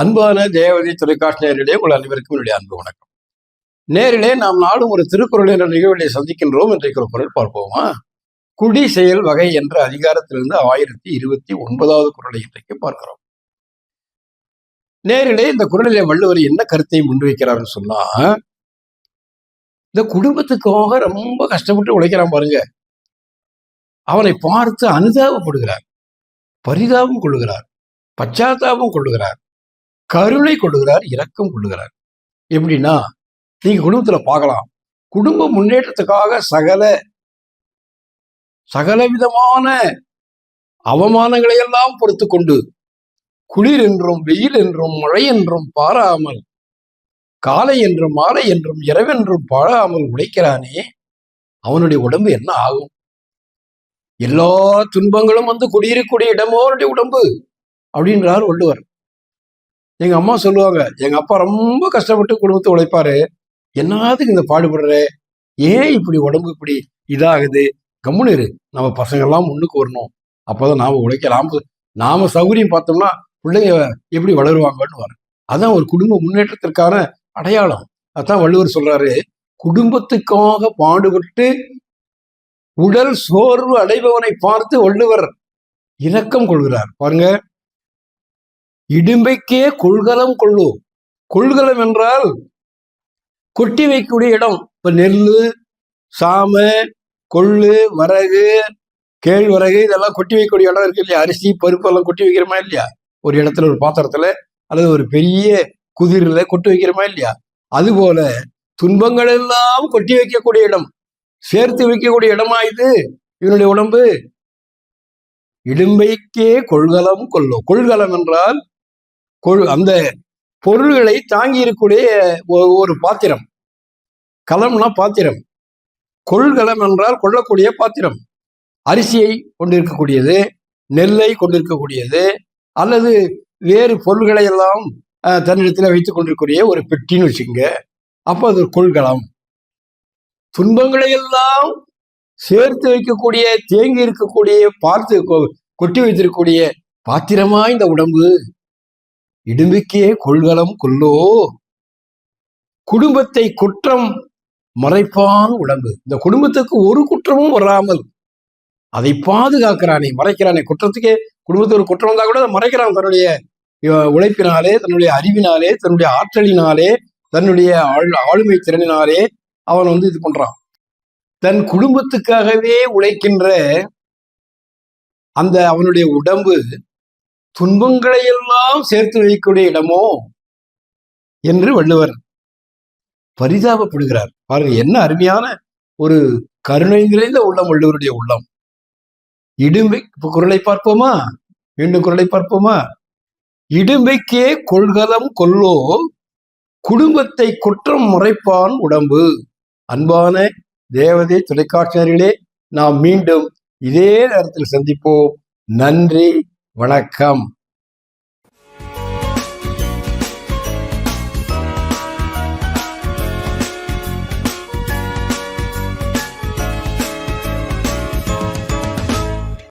அன்பான தேவதி தொலைக்காட்சி நேரிலே உங்கள் அனைவருக்கும் என்னுடைய அன்பு வணக்கம். நேரிலே நாம் நாளும் ஒரு திருக்குறள் என்ற நிகழ்வுகளை சந்திக்கின்றோம். இன்றைக்கு ஒரு குரல் பார்ப்போமா? குடி செயல் வகை என்ற அதிகாரத்திலிருந்து ஆயிரத்தி இருபத்தி ஒன்பதாவது குரலை இன்றைக்கு பார்க்கிறோம். நேரிலே இந்த குரலிலே வள்ளுவர் என்ன கருத்தை முன்வைக்கிறார்னு சொன்னா இந்த குடும்பத்துக்காக ரொம்ப கஷ்டப்பட்டு உழைக்கிறான் பாருங்க. அவனை பார்த்து அனுதாபப்படுகிறார். பரிதாபம் கொள்ளுகிறார். பச்சாத்தாபம் கொள்ளுகிறார். கருணை கொள்ளுகிறார் இரக்கம் கொள்ளுகிறார். எப்படின்னா நீங்க குடும்பத்துல பார்க்கலாம். குடும்ப முன்னேற்றத்துக்காக சகல சகல விதமான அவமானங்களை எல்லாம் பொறுத்து கொண்டு குளிர் என்றும் வெயில் என்றும் மழை என்றும் பாராமல் காலை என்றும் மாலை என்றும் இரவென்றும் பாழாமல் உழைக்கிறானே அவனுடைய உடம்பு என்ன ஆகும்? எல்லா துன்பங்களும் வந்து குடியிருக்கக்கூடிய இடமோ அவனுடைய உடம்பு அப்படின்றார் வள்ளுவர். எங்க அம்மா சொல்லுவாங்க எங்க அப்பா ரொம்ப கஷ்டப்பட்டு குடும்பத்தை உழைப்பாரு. என்னத்துக்கு இந்த பாடுபடுற? ஏன் இப்படி உடம்பு இப்படி இதாகுது? கம்முன்னு இரு. நம்ம பசங்க எல்லாம் முன்னுக்கு வரணும். அப்போதான் நாம உழைக்கலாம். நாம சௌகரியம் பார்த்தோம்னா பிள்ளைங்க எப்படி வளருவாங்கன்னு வர அதான் ஒரு குடும்ப முன்னேற்றத்திற்கான அடையாளம். அதான் வள்ளுவர் சொல்றாரு குடும்பத்துக்காக பாடுபட்டு உடல் சோர்வு அடைபவனை பார்த்து வள்ளுவர் இரக்கம் கொள்கிறார். பாருங்க. இடும்பைக்கே கொள்கலம் கொள்ளு. கொள்கலம் என்றால் கொட்டி வைக்கக்கூடிய இடம். இப்ப நெல்லு சாம கொள்ளு வரகு கேழ்வரகு இதெல்லாம் கொட்டி வைக்கக்கூடிய இடம் இருக்கு இல்லையா? அரிசி பருப்பு எல்லாம் கொட்டி வைக்கிறோமா இல்லையா? ஒரு இடத்துல ஒரு பாத்திரத்துல அல்லது ஒரு பெரிய குதிரில கொட்டி வைக்கிறோமா இல்லையா? அதுபோல துன்பங்கள் எல்லாம் கொட்டி வைக்கக்கூடிய இடம். சேர்த்து வைக்கக்கூடிய இடமா இது? இவனுடைய உடம்பு? இடும்பைக்கே கொள்கலம் கொள்ளும் கொள்கலம் என்றால் கொள் அந்த பொருள்களை தாங்கி இருக்கக்கூடிய ஒ- ஒரு பாத்திரம். கலம்னா பாத்திரம். கொள்கலம் என்றால் கொள்ளக்கூடிய பாத்திரம். அரிசியை கொண்டிருக்கக்கூடியது நெல்லை கொண்டிருக்கக்கூடியது அல்லது வேறு பொருள்களை எல்லாம் அஹ், தன்னிடத்தில் வைத்துக் கொண்டிருக்கக்கூடிய ஒரு பெட்டின்னு வச்சுக்கோங்க. அப்போ அது ஒரு கொள்கலம் துன்பங்களை எல்லாம் சேர்த்து வைக்கக்கூடிய தேங்கி இருக்கக்கூடிய பார்த்து கொ- கொட்டி வைத்திருக்கக்கூடிய பாத்திரமா இந்த உடம்பு? இடும்பிக்கே கொள்கலம் கொல்லோ குடும்பத்தை குற்றம் மறைப்பான் உடம்பு. இந்த குடும்பத்துக்கு ஒரு குற்றமும் வராமல் அதை பாதுகாக்கிறானே மறைக்கிறானே. குற்றத்துக்கே குடும்பத்துக்கு ஒரு குற்றம் வந்தா கூட அதை மறைக்கிறான் தன்னுடைய உழைப்பினாலே தன்னுடைய அறிவினாலே தன்னுடைய ஆற்றலினாலே தன்னுடைய ஆள் ஆளுமை திறனினாலே அவன் வந்து இது பண்றான். தன் குடும்பத்துக்காகவே உழைக்கின்ற அந்த அவனுடைய உடம்பு துன்பங்களை எல்லாம் சேர்த்து வைக்கக்கூடிய இடமோ என்று வள்ளுவர் பரிதாபப்படுகிறார். பாருங்க என்ன அருமையான ஒரு கருணை நிறைந்த உள்ளம் வள்ளுவருடைய உள்ளம். இடும்பை குரலை பார்ப்போமா? மீண்டும் குரலை பார்ப்போமா? இடும்பைக்கே கொள்கலம் கொல்லோ குடும்பத்தை குற்றம் முறைப்பான் உடம்பு. அன்பான தேவதை தொலைக்காட்சியர்களே நாம் மீண்டும் இதே நேரத்தில் சந்திப்போம். நன்றி. வணக்கம்.